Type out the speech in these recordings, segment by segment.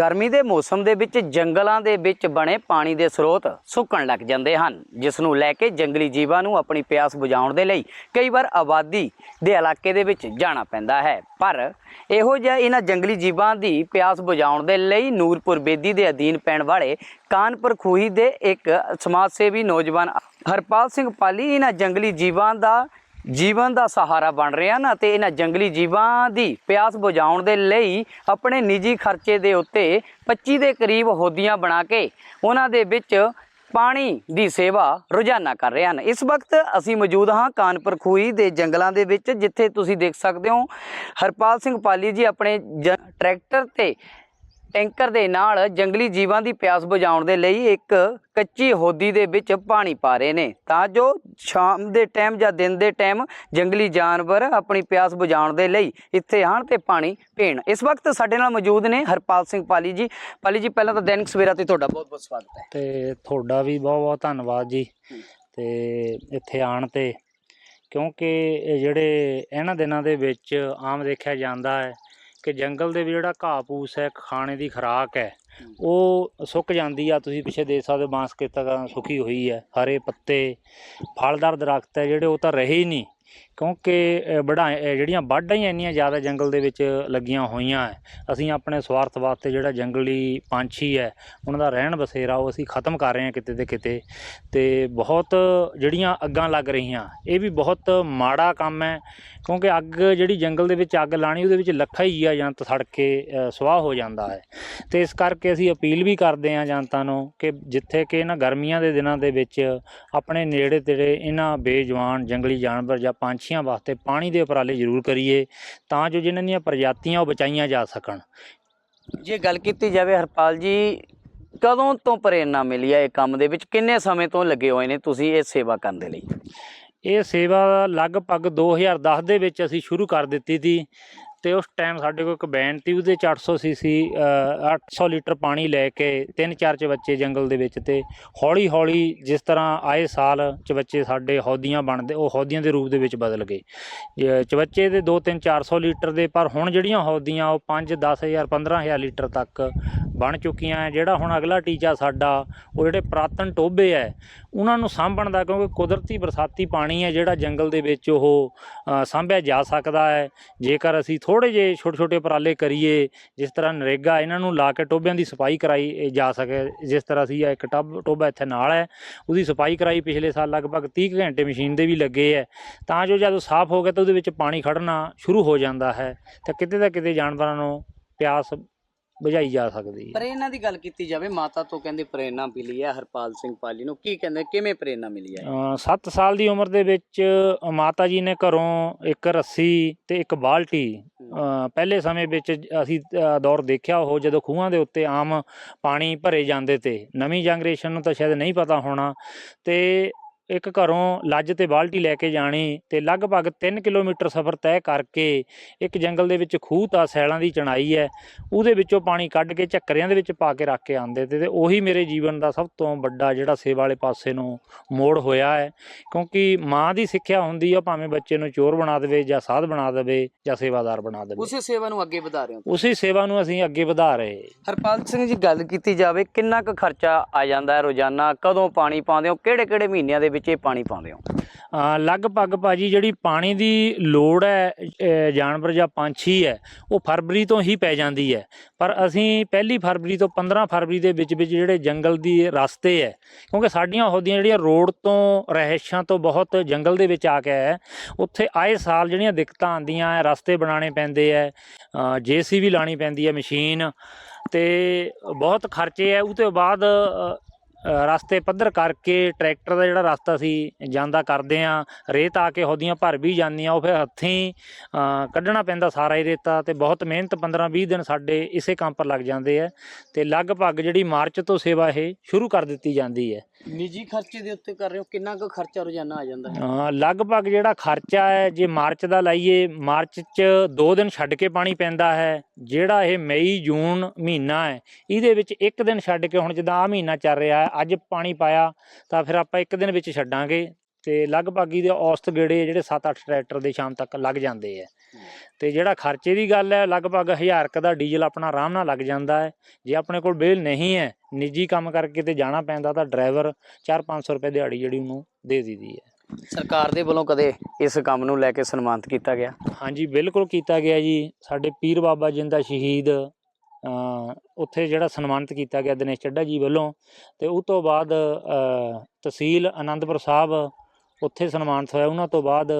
ਗਰਮੀ ਦੇ ਮੌਸਮ ਦੇ ਵਿੱਚ ਜੰਗਲਾਂ ਦੇ ਵਿੱਚ ਬਣੇ ਪਾਣੀ ਦੇ ਸਰੋਤ ਸੁੱਕਣ ਲੱਗ ਜਾਂਦੇ ਹਨ, ਜਿਸ ਨੂੰ ਲੈ ਕੇ ਜੰਗਲੀ ਜੀਵਾਂ ਨੂੰ ਆਪਣੀ ਪਿਆਸ ਬੁਝਾਉਣ ਦੇ ਲਈ ਕਈ ਵਾਰ ਆਬਾਦੀ ਦੇ ਇਲਾਕੇ ਦੇ ਵਿੱਚ ਜਾਣਾ ਪੈਂਦਾ ਹੈ। ਪਰ ਇਹੋ ਜਿਹਾ ਇਹਨਾਂ ਜੰਗਲੀ ਜੀਵਾਂ ਦੀ ਪਿਆਸ ਬੁਝਾਉਣ ਦੇ ਲਈ ਨੂਰਪੁਰ ਬੇਦੀ ਦੇ ਅਧੀਨ ਪੈਣ ਵਾਲੇ ਕਾਨਪੁਰ ਖੂਹੀ ਦੇ ਇੱਕ ਸਮਾਜ ਸੇਵੀ ਨੌਜਵਾਨ ਹਰਪਾਲ ਸਿੰਘ ਪਾਲੀ ਇਹਨਾਂ ਜੰਗਲੀ ਜੀਵਾਂ ਦਾ ਜੀਵਨ ਦਾ ਸਹਾਰਾ ਬਣ ਰਹੇ ਹਨ ਅਤੇ ਇਹਨਾਂ ਜੰਗਲੀ ਜੀਵਾਂ ਦੀ ਪਿਆਸ ਬੁਝਾਉਣ ਦੇ ਲਈ ਆਪਣੇ ਨਿੱਜੀ ਖਰਚੇ ਦੇ ਉੱਤੇ 25 ਦੇ ਕਰੀਬ ਹੋਦੀਆਂ ਬਣਾ ਕੇ ਉਹਨਾਂ ਦੇ ਵਿੱਚ ਪਾਣੀ ਦੀ ਸੇਵਾ ਰੋਜ਼ਾਨਾ ਕਰ ਰਹੇ ਹਨ। ਇਸ ਵਕਤ ਅਸੀਂ ਮੌਜੂਦ ਹਾਂ ਕਾਨਪੁਰ ਖੂਈ ਦੇ ਜੰਗਲਾਂ ਦੇ ਵਿੱਚ, ਜਿੱਥੇ ਤੁਸੀਂ ਦੇਖ ਸਕਦੇ ਹੋ ਹਰਪਾਲ ਸਿੰਘ ਪਾਲੀ ਜੀ ਆਪਣੇ ਜ- ਟਰੈਕਟਰ ਤੇ ਟੈਂਕਰ ਦੇ ਨਾਲ ਜੰਗਲੀ ਜੀਵਾਂ ਦੀ ਪਿਆਸ ਬੁਝਾਉਣ ਦੇ ਲਈ ਇੱਕ ਕੱਚੀ ਹੋਦੀ ਦੇ ਵਿੱਚ ਪਾਣੀ ਪਾ ਰਹੇ ਨੇ। ਤਾਂ ਜੋ ਸ਼ਾਮ ਦੇ ਟਾਈਮ ਜਾਂ ਦਿਨ ਦੇ ਟਾਈਮ ਜੰਗਲੀ ਜਾਨਵਰ ਆਪਣੀ ਪਿਆਸ ਬੁਝਾਉਣ ਦੇ ਲਈ ਇੱਥੇ ਆਣ ਤੇ ਪਾਣੀ ਪੀਣ। ਇਸ ਵਕਤ ਸਾਡੇ ਨਾਲ ਮੌਜੂਦ ਨੇ ਹਰਪਾਲ ਸਿੰਘ ਪਾਲੀ ਜੀ। ਪਾਲੀ ਜੀ ਪਹਿਲਾਂ ਤਾਂ ਦੈਨਿਕ ਸਵੇਰਾ ਤੇ ਤੁਹਾਡਾ ਬਹੁਤ ਬਹੁਤ ਸਵਾਗਤ ਹੈ। ਤੇ ਤੁਹਾਡਾ ਵੀ ਬਹੁਤ ਬਹੁਤ ਧੰਨਵਾਦ ਜੀ। ਤੇ ਇੱਥੇ ਆਣ ਤੇ ਕਿਉਂਕਿ ਇਹ ਜਿਹੜੇ ਇਹਨਾਂ ਦਿਨਾਂ ਦੇ ਵਿੱਚ ਆਮ ਦੇਖਿਆ ਜਾਂਦਾ ਹੈ ਕਿ ਜੰਗਲ ਦੇ ਵਿੱਚ ਜਿਹੜਾ ਘਾਹ ਫੂਸ ਹੈ ਖਾਣੇ ਦੀ ਖੁਰਾਕ ਹੈ ਉਹ ਸੁੱਕ ਜਾਂਦੀ ਆ। ਤੁਸੀਂ ਪਿੱਛੇ ਦੇਖ ਸਕਦੇ ਹੋ ਬਾਂਸ ਖੇਤਾਂ ਸੁੱਕੀ ਹੋਈ ਹੈ। ਹਰੇ ਪੱਤੇ ਫਲਦਾਰ ਦਰਖਤ ਹੈ ਜਿਹੜੇ ਉਹ ਤਾਂ ਰਹੇ ਹੀ ਨਹੀਂ। ਕਿਉਂਕਿ ਵਢਾ ਜਿਹੜੀਆਂ ਵਾਢਾਂ ਹੀ ਇੰਨੀਆਂ ਜ਼ਿਆਦਾ ਜੰਗਲ ਦੇ ਵਿੱਚ ਲੱਗੀਆਂ ਹੋਈਆਂ ਹੈ ਅਸੀਂ ਆਪਣੇ ਸਵਾਰਥ ਵਾਸਤੇ ਜਿਹੜਾ ਜੰਗਲੀ ਪੰਛੀ ਹੈ ਉਹਨਾਂ ਦਾ ਰਹਿਣ ਬਸੇਰਾ ਉਹ ਅਸੀਂ ਖਤਮ ਕਰ ਰਹੇ ਹਾਂ ਕਿਤੇ ਤੇ ਕਿਤੇ। ਤੇ ਬਹੁਤ ਜਿਹੜੀਆਂ ਅੱਗਾਂ ਲੱਗ ਰਹੀਆਂ ਇਹ ਵੀ ਬਹੁਤ ਮਾੜਾ ਕੰਮ ਹੈ ਕਿਉਂਕਿ ਅੱਗ ਜਿਹੜੀ ਜੰਗਲ ਦੇ ਵਿੱਚ ਅੱਗ ਲਾਣੀ ਉਹਦੇ ਵਿੱਚ ਲੱਖਾਂ ਹੀ ਆ ਜੰਤ ਸੜ ਕੇ ਅ, ਸੁਆਹ ਹੋ ਜਾਂਦਾ ਹੈ ਤੇ ਇਸ ਕਰਕੇ ਅਸੀਂ ਅਪੀਲ ਵੀ ਕਰਦੇ ਹਾਂ ਜਨਤਾ ਨੂੰ ਕਿ ਜਿੱਥੇ ਕਿ ਇਹਨਾਂ ਗਰਮੀਆਂ ਦੇ ਦਿਨਾਂ ਦੇ ਵਿੱਚ ਆਪਣੇ ਨੇੜੇ ਤੇੜੇ ਇਹਨਾਂ ਬੇਜਵਾਨ ਜੰਗਲੀ ਜਾਨਵਰ ਜਾਂ ਪੰਛੀਆਂ ਵਾਸਤੇ ਪਾਣੀ ਦੇ ਉਪਰਾਲੇ ਜ਼ਰੂਰ ਕਰੀਏ ਤਾਂ ਜੋ ਜਿਨ੍ਹਾਂ ਦੀਆਂ ਪ੍ਰਜਾਤੀਆਂ ਉਹ ਬਚਾਈਆਂ ਜਾ ਸਕਣ। ਜੇ ਗੱਲ ਕੀਤੀ ਜਾਵੇ ਹਰਪਾਲ ਜੀ ਕਦੋਂ ਤੋਂ ਪ੍ਰੇਰਣਾ ਮਿਲੀ ਹੈ ਇਹ ਕੰਮ ਦੇ ਵਿੱਚ? ਕਿੰਨੇ ਸਮੇਂ ਤੋਂ ਲੱਗੇ ਹੋਏ ਨੇ ਤੁਸੀਂ ਇਹ ਸੇਵਾ ਕਰਨ ਦੇ ਲਈ? ਇਹ ਸੇਵਾ ਲਗਭਗ 2010 ਦੇ ਵਿੱਚ ਅਸੀਂ ਸ਼ੁਰੂ ਕਰ ਦਿੱਤੀ ਸੀ। ਤੇ ਉਸ ਟਾਈਮ ਸਾਡੇ ਕੋਲ ਇੱਕ ਬੈਨ ਤੀ ਉਹਦੇ 'ਚ 800 ਸੀਸੀ 800 ਲੀਟਰ ਪਾਣੀ ਲੈ ਕੇ ਤਿੰਨ ਚਾਰ ਚਵੱਚੇ ਜੰਗਲ ਦੇ ਵਿੱਚ ਤੇ ਹੌਲੀ ਹੌਲੀ ਜਿਸ ਤਰ੍ਹਾਂ ਆਏ ਸਾਲ ਚਵੱਚੇ ਸਾਡੇ ਹੌਦੀਆਂ ਬਣਦੇ, ਉਹ ਹੌਦੀਆਂ ਦੇ ਰੂਪ ਦੇ ਵਿੱਚ ਬਦਲ ਗਏ। ਇਹ ਚਵੱਚੇ ਦੇ 2 3 400 ਲੀਟਰ ਦੇ, ਪਰ ਹੁਣ ਜਿਹੜੀਆਂ ਹੌਦੀਆਂ ਉਹ 5 10000 15000 ਲੀਟਰ ਤੱਕ ਬਣ ਚੁੱਕੀਆਂ ਹੈ ਜਿਹੜਾ ਹੁਣ ਅਗਲਾ ਟੀਚਾ ਸਾਡਾ, ਉਹ ਜਿਹੜੇ ਪੁਰਾਤਨ ਟੋਬੇ ਹੈ ਉਹਨਾਂ ਨੂੰ ਸਾਂਭਣ ਦਾ ਕਿਉਂਕਿ ਕੁਦਰਤੀ ਬਰਸਾਤੀ ਪਾਣੀ ਹੈ ਜਿਹੜਾ ਜੰਗਲ ਦੇ ਵਿੱਚ ਉਹ ਸਾਂਭਿਆ ਜਾ ਸਕਦਾ ਹੈ ਜੇਕਰ ਅਸੀਂ ਥੋੜੇ ਜਿਹੇ ਛੋਟੇ ਛੋਟੇ ਉਪਰਾਲੇ ਕਰੀਏ ਜਿਸ ਤਰ੍ਹਾਂ ਨਰੇਗਾ ਇਹਨਾਂ ਨੂੰ ਲਾ ਕੇ ਟੋਬਿਆਂ ਦੀ ਸਫ਼ਾਈ ਕਰਾਈ ਜਾ ਸਕੇ ਜਿਸ ਤਰ੍ਹਾਂ ਇਹ ਇੱਕ ਟੱਬ ਟੋਬਾ ਇੱਥੇ ਨਾਲ ਹੈ ਉਹਦੀ ਸਫ਼ਾਈ ਕਰਾਈ ਪਿਛਲੇ ਸਾਲ ਲਗਭਗ 30 ਕੁ ਘੰਟੇ ਮਸ਼ੀਨ ਦੇ ਵੀ ਲੱਗੇ ਹੈ। ਤਾਂ ਜੋ ਜਦੋਂ ਸਾਫ਼ ਹੋ ਗਿਆ ਤਾਂ ਉਹਦੇ ਵਿੱਚ ਪਾਣੀ ਖੜਨਾ ਸ਼ੁਰੂ ਹੋ ਜਾਂਦਾ ਹੈ ਤਾਂ ਕਿਤੇ ਨਾ ਕਿਤੇ ਜਾਨਵਰਾਂ ਨੂੰ ਪਿਆਸ ਬੁਝਾਈ ਜਾ ਸਕਦੀ ਹੈ। ਪ੍ਰੇਰਣਾ ਦੀ ਗੱਲ ਕੀਤੀ ਜਾਵੇ ਮਾਤਾ ਤੋਂ ਕਹਿੰਦੇ ਪ੍ਰੇਰਣਾ ਮਿਲੀ ਹੈ ਹਰਪਾਲ ਸਿੰਘ ਪਾਲੀ ਨੂੰ। ਕੀ ਕਹਿੰਦੇ ਕਿਵੇਂ ਪ੍ਰੇਰਣਾ ਮਿਲੀ ਹੈ? 7 ਸਾਲ ਦੀ ਉਮਰ ਦੇ ਵਿੱਚ ਮਾਤਾ ਜੀ ਨੇ ਘਰੋਂ ਇੱਕ ਰੱਸੀ ਤੇ ਇੱਕ ਬਾਲਟੀ ਪਹਿਲੇ ਸਮੇਂ ਵਿੱਚ ਅਸੀਂ ਦੌਰ ਦੇਖਿਆ ਉਹ ਜਦੋਂ ਖੂਹਾਂ ਦੇ ਉੱਤੇ ਆਮ ਪਾਣੀ ਭਰੇ ਜਾਂਦੇ ਤੇ ਨਵੀਂ ਜਨਰੇਸ਼ਨ ਨੂੰ ਤਾਂ ਸ਼ਾਇਦ ਨਹੀਂ ਪਤਾ ਹੋਣਾ ਤੇ ਇੱਕ ਘਰੋਂ ਲੱਜ ਤੇ ਬਾਲਟੀ ਲੈ ਕੇ ਜਾਣੀ ਤੇ ਲਗਭਗ 3 ਕਿਲੋਮੀਟਰ ਸਫ਼ਰ ਤੈਅ ਕਰਕੇ ਇੱਕ ਜੰਗਲ ਦੇ ਵਿੱਚ ਖੂਹ ਤਾਂ ਸੈਲਾਂ ਦੀ ਚਣਾਈ ਹੈ ਉਹਦੇ ਵਿੱਚੋਂ ਪਾਣੀ ਕੱਢ ਕੇ ਝੱਕਰਿਆਂ ਦੇ ਵਿੱਚ ਪਾ ਕੇ ਰੱਖ ਕੇ ਆਉਂਦੇ ਤੇ ਤੇ ਉਹੀ ਮੇਰੇ ਜੀਵਨ ਦਾ ਸਭ ਤੋਂ ਵੱਡਾ ਜਿਹੜਾ ਸੇਵਾ ਵਾਲੇ ਪਾਸੇ ਨੂੰ ਮੋੜ ਹੋਇਆ ਹੈ। ਕਿਉਂਕਿ ਮਾਂ ਦੀ ਸਿੱਖਿਆ ਹੁੰਦੀ ਆ ਭਾਵੇਂ ਬੱਚੇ ਨੂੰ ਚੋਰ ਬਣਾ ਦੇਵੇ ਜਾਂ ਸਾਧ ਬਣਾ ਦੇਵੇ ਜਾਂ ਸੇਵਾਦਾਰ ਬਣਾ ਦੇਵੇ। ਉਸੇ ਸੇਵਾ ਨੂੰ ਅੱਗੇ ਵਧਾ ਰਹੇ ਹੋ ਉਸੇ ਸੇਵਾ ਨੂੰ ਅਸੀਂ ਅੱਗੇ ਵਧਾ ਰਹੇ। ਹਰਪਾਲ ਸਿੰਘ ਜੀ ਗੱਲ ਕੀਤੀ ਜਾਵੇ ਕਿੰਨਾ ਕੁ ਖਰਚਾ ਆ ਜਾਂਦਾ ਹੈ ਰੋਜ਼ਾਨਾ? ਕਦੋਂ ਪਾਣੀ ਪਾਉਂਦੇ ਹੋ? ਕਿਹੜੇ ਕਿਹੜੇ ਮਹੀਨਿਆਂ ਦੇ ਵਿੱਚ ਇਹ ਪਾਣੀ ਪਾਉਂਦੇ ਹੋ? ਅ, ਲਗਭਗ ਭਾਜੀ ਜਿਹੜੀ ਪਾਣੀ ਦੀ ਲੋੜ ਹੈ ਜਾਨਵਰ ਜਾਂ ਪੰਛੀ ਹੈ ਉਹ ਫਰਵਰੀ ਤੋਂ ਹੀ ਪੈ ਜਾਂਦੀ ਹੈ। ਪਰ ਅਸੀਂ ਪਹਿਲੀ ਫਰਵਰੀ ਤੋਂ 15 ਫਰਵਰੀ ਦੇ ਵਿੱਚ ਵਿੱਚ ਜਿਹੜੇ ਜੰਗਲ ਦੀ ਰਸਤੇ ਹੈ ਕਿਉਂਕਿ ਸਾਡੀਆਂ ਉਹਦੀਆਂ ਜਿਹੜੀਆਂ ਰੋਡ ਤੋਂ ਰਹਿਸ਼ਾਂ ਤੋਂ ਬਹੁਤ ਜੰਗਲ ਦੇ ਵਿੱਚ ਆ ਕੇ ਹੈ ਉੱਥੇ ਆਏ ਸਾਲ ਜਿਹੜੀਆਂ ਦਿੱਕਤਾਂ ਆਉਂਦੀਆਂ ਹੈ ਰਸਤੇ ਬਣਾਉਣੇ ਪੈਂਦੇ ਹੈ ਜੀਸੀਬੀ ਲਾਣੀ ਪੈਂਦੀ ਹੈ ਮਸ਼ੀਨ ਤੇ ਬਹੁਤ ਖਰਚੇ ਹੈ। ਉਹ ਤੋਂ ਬਾਅਦ ਰਸਤੇ ਪੱਧਰ ਕਰਕੇ ਟਰੈਕਟਰ ਦਾ ਜਿਹੜਾ ਰਸਤਾ ਸੀ ਜਾਂਦਾ ਕਰਦੇ ਆ ਰੇਤ ਆ ਕੇ ਹੋਦੀਆਂ ਭਰ ਵੀ ਜਾਂਦੀਆਂ ਉਹ ਫਿਰ ਹੱਥੀਂ ਕੱਢਣਾ ਪੈਂਦਾ ਸਾਰਾ ਹੀ ਰੇਤਾ ਤੇ ਬਹੁਤ ਮਿਹਨਤ 15-20 ਦਿਨ ਸਾਡੇ ਇਸੇ ਕੰਮ ਪਰ ਲੱਗ ਜਾਂਦੇ ਆ ਤੇ ਲਗਭਗ ਜਿਹੜੀ ਮਾਰਚ ਤੋਂ ਸੇਵਾ ਇਹ ਸ਼ੁਰੂ ਕਰ ਦਿੱਤੀ ਜਾਂਦੀ ਹੈ। ਨਿੱਜੀ ਖਰਚੇ ਦੇ ਉੱਤੇ ਕਰ ਰਹੇ ਹੋ ਕਿੰਨਾ ਕੁ ਖਰਚਾ ਰੋਜ਼ਾਨਾ ਆ ਜਾਂਦਾ ਹੈ? ਲਗਭਗ ਜਿਹੜਾ ਖਰਚਾ ਹੈ ਜੇ ਮਾਰਚ ਦਾ ਲਾਈਏ ਮਾਰਚ 'ਚ 2 ਦਿਨ ਛੱਡ ਕੇ ਪਾਣੀ ਪੈਂਦਾ ਹੈ ਜਿਹੜਾ ਇਹ ਮਈ ਜੂਨ ਮਹੀਨਾ ਹੈ ਇਹਦੇ ਵਿੱਚ ਇੱਕ ਦਿਨ ਛੱਡ ਕੇ ਹੁਣ ਜਿੱਦਾਂ ਆ ਮਹੀਨਾ ਚੱਲ ਰਿਹਾ ਹੈ ਅੱਜ ਪਾਣੀ ਪਾਇਆ ਤਾਂ ਫਿਰ ਆਪਾਂ ਇੱਕ ਦਿਨ ਵਿੱਚ ਛੱਡਾਂਗੇ ਤੇ ਲਗਭਗ ਇਹਦੇ ਔਸਤ ਗੇੜੇ ਜਿਹੜੇ 7-8 ਟਰੈਕਟਰ ਦੇ ਸ਼ਾਮ ਤੱਕ ਲੱਗ ਜਾਂਦੇ ਆ। ਤੇ ਜਿਹੜਾ ਖਰਚੇ ਦੀ ਗੱਲ ਹੈ ਲਗਭਗ 1000 ਕ ਦਾ ਡੀਜ਼ਲ ਆਪਣਾ ਆਰਾਮ ਨਾਲ ਲੱਗ ਜਾਂਦਾ ਹੈ। ਜੇ ਆਪਣੇ ਕੋਲ ਬੇਲ ਨਹੀਂ ਹੈ ਨਿੱਜੀ ਕੰਮ ਕਰਕੇ ਤੇ ਜਾਣਾ ਪੈਂਦਾ ਤਾਂ ਡਰਾਈਵਰ 4-500 ਰੁਪਏ ਦਿਹਾੜੀ ਜਿਹੜੀ ਉਹਨੂੰ ਦੇ ਦਿੰਦੀ ਹੈ। ਸਰਕਾਰ ਦੇ ਵੱਲੋਂ ਕਦੇ ਇਸ ਕੰਮ ਨੂੰ ਲੈ ਕੇ ਸਨਮਾਨਿਤ ਕੀਤਾ ਗਿਆ? ਹਾਂਜੀ ਬਿਲਕੁਲ ਕੀਤਾ ਗਿਆ ਜੀ। ਸਾਡੇ ਪੀਰ ਬਾਬਾ ਜਿੰਦਾ ਸ਼ਹੀਦ ਉੱਥੇ ਜਿਹੜਾ ਸਨਮਾਨਿਤ ਕੀਤਾ ਗਿਆ ਦਿਨੇਸ਼ ਚੱਡਾ ਜੀ ਵੱਲੋਂ ਤੇ ਉਸ ਤੋਂ ਬਾਅਦ ਤਹਿਸੀਲ ਆਨੰਦਪੁਰ ਸਾਹਿਬ ਉੱਥੇ ਸਨਮਾਨਿਤ ਹੋਇਆ। ਉਹਨਾਂ ਤੋਂ ਬਾਅਦ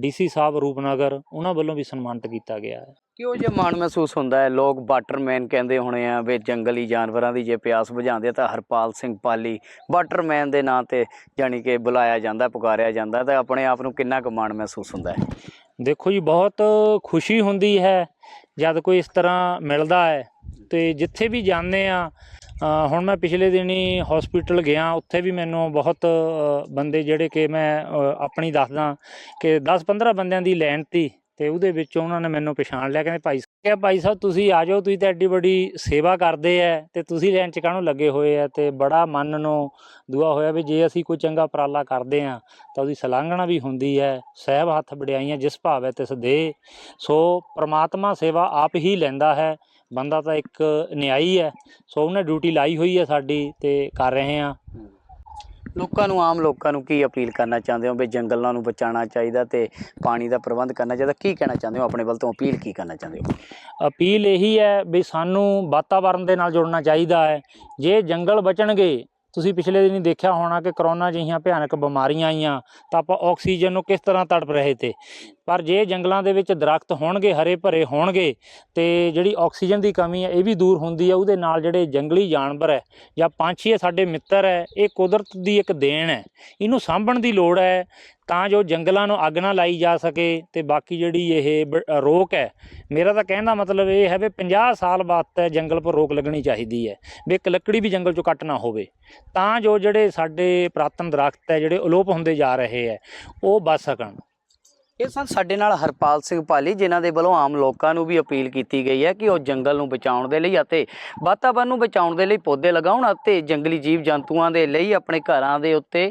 ਡੀਸੀ ਸਾਹਿਬ ਰੂਪਨਗਰ ਉਹਨਾਂ ਵੱਲੋਂ ਵੀ ਸਨਮਾਨਿਤ ਕੀਤਾ ਗਿਆ ਹੈ। ਕਿਉਂ ਜੇ ਮਾਣ ਮਹਿਸੂਸ ਹੁੰਦਾ ਹੈ? ਲੋਕ ਵਾਟਰਮੈਨ ਕਹਿੰਦੇ ਹੋਣੇ ਆ ਵੀ ਜੰਗਲੀ ਜਾਨਵਰਾਂ ਦੀ ਜੇ ਪਿਆਸ ਬੁਝਾਉਂਦੇ ਤਾਂ ਹਰਪਾਲ ਸਿੰਘ ਪਾਲੀ ਵਾਟਰਮੈਨ ਦੇ ਨਾਂ ਤੇ ਜਾਣੀ ਕਿ ਬੁਲਾਇਆ ਜਾਂਦਾ ਪੁਕਾਰਿਆ ਜਾਂਦਾ ਤਾਂ ਆਪਣੇ ਆਪ ਨੂੰ ਕਿੰਨਾ ਕੁ ਮਾਣ ਮਹਿਸੂਸ ਹੁੰਦਾ ਹੈ? ਦੇਖੋ ਜੀ ਬਹੁਤ ਖੁਸ਼ੀ ਹੁੰਦੀ ਹੈ ਜਦ ਕੋਈ ਇਸ ਤਰ੍ਹਾਂ ਮਿਲਦਾ ਹੈ। ਤੇ ਜਿੱਥੇ ਵੀ ਜਾਂਦੇ ਆ ਹੁਣ ਮੈਂ ਪਿਛਲੇ ਦਿਨੀ ਹਸਪੀਟਲ ਗਿਆ, ਉੱਥੇ ਵੀ ਮੈਨੂੰ ਬਹੁਤ ਬੰਦੇ ਜਿਹੜੇ ਕਿ ਮੈਂ ਆਪਣੀ ਦੱਸਦਾ ਕਿ 10-15 ਬੰਦਿਆਂ ਦੀ ਲਾਈਨ ਤੀ ਤੇ ਉਹਦੇ ਵਿੱਚੋਂ ਉਹਨਾਂ ਨੇ ਮੈਨੂੰ ਪਛਾਣ ਲਿਆ, ਕਹਿੰਦੇ ਭਾਈ ਸਾਹਿਬ, ਕਿਹਾ ਭਾਈ ਸਾਹਿਬ ਤੁਸੀਂ ਆ ਜਾਓ, ਤੁਸੀਂ ਤਾਂ ਐਡੀ ਵੱਡੀ ਸੇਵਾ ਕਰਦੇ ਐ ਤੇ ਤੁਸੀਂ ਲੈਣ 'ਚ ਕਾਹਨੂੰ ਲੱਗੇ ਹੋਏ ਆ ਤੇ ਬੜਾ ਮਨ ਨੂੰ ਦੁਆ ਹੋਇਆ ਵੀ ਜੇ ਅਸੀਂ ਕੋਈ ਚੰਗਾ ਉਪਰਾਲਾ ਕਰਦੇ ਆ, ਤਾਂ ਉਹਦੀ ਸਲਾਘਣਾ ਵੀ ਹੁੰਦੀ ਹੈ ਸਹਿਬ ਹੱਥ ਵਡਿਆਈਆਂ ਜਿਸ ਭਾਵ ਭਾਵੈ ਤਿਸ ਦੇ। ਸੋ ਪ੍ਰਮਾਤਮਾ ਸੇਵਾ ਆਪ ਹੀ ਲੈਂਦਾ ਹੈ ਬੰਦਾ ਤਾਂ ਇੱਕ ਨਿਆਈ ਹੈ ਸੋ ਉਹਨੇ ਡਿਊਟੀ ਲਾਈ ਹੋਈ ਹੈ ਸਾਡੀ ਤੇ ਕਰ ਰਹੇ ਆ ਲੋਕਾਂ ਨੂੰ ਆਮ ਲੋਕਾਂ ਨੂੰ ਕੀ ਅਪੀਲ ਕਰਨਾ ਚਾਹੁੰਦੇ ਹੋ ਵੀ ਜੰਗਲਾਂ ਨੂੰ ਬਚਾਉਣਾ ਚਾਹੀਦਾ ਤੇ ਪਾਣੀ ਦਾ ਪ੍ਰਬੰਧ ਕਰਨਾ ਚਾਹੀਦਾ? ਕੀ ਕਹਿਣਾ ਚਾਹੁੰਦੇ ਹੋ ਆਪਣੇ ਵੱਲ ਤੋਂ? ਅਪੀਲ ਕੀ ਕਰਨਾ ਚਾਹੁੰਦੇ ਹੋ? ਅਪੀਲ ਇਹੀ ਹੈ ਵੀ ਸਾਨੂੰ ਵਾਤਾਵਰਣ ਦੇ ਨਾਲ ਜੁੜਨਾ ਚਾਹੀਦਾ ਹੈ। ਜੇ ਜੰਗਲ ਬਚਣਗੇ ਤੁਸੀਂ ਪਿਛਲੇ ਦਿਨੀ ਦੇਖਿਆ ਹੋਣਾ ਕਿ ਕਰੋਨਾ ਜਿਹੀਆਂ ਭਿਆਨਕ ਬਿਮਾਰੀਆਂ ਆਈਆਂ ਤਾਂ ਆਪਾਂ ਆਕਸੀਜਨ ਨੂੰ ਕਿਸ ਤਰ੍ਹਾਂ ਤੜਪ ਰਹੇ ਤੇ? ਪਰ ਜੇ ਜੰਗਲਾਂ ਦੇ ਵਿੱਚ ਦਰਖਤ ਹੋਣਗੇ, ਹਰੇ ਭਰੇ ਹੋਣਗੇ, ਤੇ ਜਿਹੜੀ ਆਕਸੀਜਨ ਦੀ ਕਮੀ ਹੈ, ਇਹ ਵੀ ਦੂਰ ਹੁੰਦੀ ਹੈ, ਉਹਦੇ ਨਾਲ ਜਿਹੜੇ ਜੰਗਲੀ ਜਾਨਵਰ ਹੈ ਜਾਂ ਪੰਛੀ ਹੈ, ਸਾਡੇ ਮਿੱਤਰ ਹੈ, ਇਹ ਕੁਦਰਤ ਦੀ ਇੱਕ ਦੇਣ ਹੈ। ਇਹਨੂੰ ਸਾਂਭਣ ਦੀ ਲੋੜ ਹੈ ਤਾਂ ਜੋ ਜੰਗਲਾਂ ਨੂੰ ਅੱਗ ਨਾ ਲਾਈ ਜਾ ਸਕੇ ਤੇ ਬਾਕੀ ਜਿਹੜੀ ਇਹ ਬ- ਰੋਕ ਹੈ, ਮੇਰਾ ਤਾਂ ਕਹਿਣ ਦਾ ਮਤਲਬ ਇਹ ਹੈ ਵੀ 50 ਸਾਲ ਬਾਅਦ ਤਾਂ ਜੰਗਲ ਪਰ ਰੋਕ ਲੱਗਣੀ ਚਾਹੀਦੀ ਹੈ, ਵੀ ਇੱਕ ਲੱਕੜੀ ਵੀ ਜੰਗਲ ਚੋਂ ਕੱਟ ਨਾ ਹੋਵੇ। ਤਾਂ ਜੋ ਜਿਹੜੇ ਸਾਡੇ ਪ੍ਰਾਤਨ ਦਰਖਤ ਹੈ, ਜਿਹੜੇ ਅਲੋਪ ਹੁੰਦੇ ਜਾ ਰਹੇ ਹੈ, ਉਹ ਬਚ ਸਕਣ। ਇਹ ਸਨ ਸਾਡੇ ਨਾਲ ਹਰਪਾਲ ਸਿੰਘ ਪਾਲੀ ਜਿਨ੍ਹਾਂ ਦੇ ਵੱਲੋਂ ਆਮ ਲੋਕਾਂ ਨੂੰ ਵੀ ਅਪੀਲ ਕੀਤੀ ਗਈ ਹੈ ਕਿ ਉਹ ਜੰਗਲ ਨੂੰ ਬਚਾਉਣ ਦੇ ਲਈ ਅਤੇ ਵਾਤਾਵਰਨ ਨੂੰ ਬਚਾਉਣ ਦੇ ਲਈ ਪੌਦੇ ਲਗਾਉਣ ਅਤੇ ਜੰਗਲੀ ਜੀਵ ਜੰਤੂਆਂ ਦੇ ਲਈ ਆਪਣੇ ਘਰਾਂ ਦੇ ਉੱਤੇ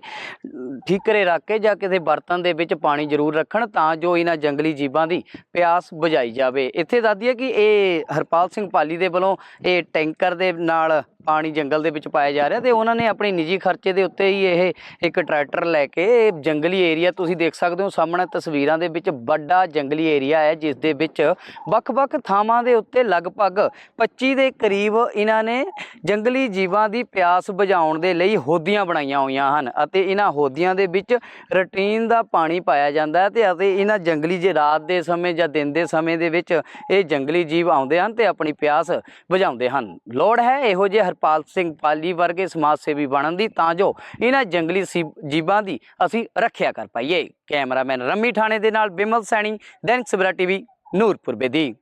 ਠੀਕਰੇ ਰੱਖ ਕੇ ਜਾਂ ਕਿਸੇ ਬਰਤਨ ਦੇ ਵਿੱਚ ਪਾਣੀ ਜ਼ਰੂਰ ਰੱਖਣ ਤਾਂ ਜੋ ਇਹਨਾਂ ਜੰਗਲੀ ਜੀਵਾਂ ਦੀ ਪਿਆਸ ਬੁਝਾਈ ਜਾਵੇ। ਇੱਥੇ ਦੱਸਦੀ ਹੈ ਕਿ ਇਹ ਹਰਪਾਲ ਸਿੰਘ ਪਾਲੀ ਦੇ ਵੱਲੋਂ ਇਹ ਟੈਂਕਰ ਦੇ ਨਾਲ ਪਾਣੀ ਜੰਗਲ ਦੇ ਵਿੱਚ ਪਾਇਆ ਜਾ ਰਿਹਾ ਤੇ ਉਹਨਾਂ ਨੇ ਆਪਣੀ ਨਿੱਜੀ ਖਰਚੇ ਦੇ ਉੱਤੇ ਹੀ ਇਹ ਇੱਕ ਟਰੈਕਟਰ ਲੈ ਕੇ ਇਹ ਜੰਗਲੀ ਏਰੀਆ ਤੁਸੀਂ ਦੇਖ ਸਕਦੇ ਹੋ ਸਾਹਮਣੇ ਤਸਵੀਰਾਂ ਦੇ ਵਿੱਚ ਵੱਡਾ ਜੰਗਲੀ ਏਰੀਆ ਹੈ, ਜਿਸ ਦੇ ਵਿੱਚ ਵੱਖ-ਵੱਖ ਥਾਵਾਂ ਦੇ ਉੱਤੇ ਲਗਭਗ 25 ਦੇ ਕਰੀਬ ਇਹਨਾਂ ਨੇ ਜੰਗਲੀ ਜੀਵਾਂ ਦੀ ਪਿਆਸ ਬੁਝਾਉਣ ਦੇ ਲਈ ਹੋਦੀਆਂ ਬਣਾਈਆਂ ਹੋਈਆਂ ਹਨ ਅਤੇ ਇਹਨਾਂ ਹੋਦੀਆਂ ਦੇ ਵਿੱਚ ਰੂਟੀਨ ਦਾ ਪਾਣੀ ਪਾਇਆ ਜਾਂਦਾ ਹੈ ਤੇ ਅਤੇ ਇਹਨਾਂ ਜੰਗਲੀ ਜੇ ਰਾਤ ਦੇ ਸਮੇਂ ਜਾਂ ਦਿਨ ਦੇ ਸਮੇਂ ਦੇ ਵਿੱਚ ਇਹ ਜੰਗਲੀ ਜੀਵ ਆਉਂਦੇ ਹਨ ਤੇ ਆਪਣੀ ਪਿਆਸ ਬੁਝਾਉਂਦੇ ਹਨ। ਲੋੜ ਹੈ ਇਹੋ ਜਿਹੇ ਹਰਪਾਲ ਸਿੰਘ ਪਾਲੀ ਵਰਗੇ ਸਮਾਜ ਸੇਵੀ ਬਣਨ ਦੀ ਤਾਂ ਜੋ ਇਹਨਾਂ ਜੰਗਲੀ ਸੀ- ਜੀਵਾਂ ਦੀ ਅਸੀਂ ਰੱਖਿਆ ਕਰ ਪਾਈਏ। ਕੈਮਰਾਮੈਨ ਰਮੀ ਠਾਣੇ ਦੇ ਨਾਲ ਬਿਮਲ ਸੈਣੀ ਦੈਨਿਕ ਸਵੇਰਾ ਟੀਵੀ ਨੂਰਪੁਰ ਬੇਦੀ।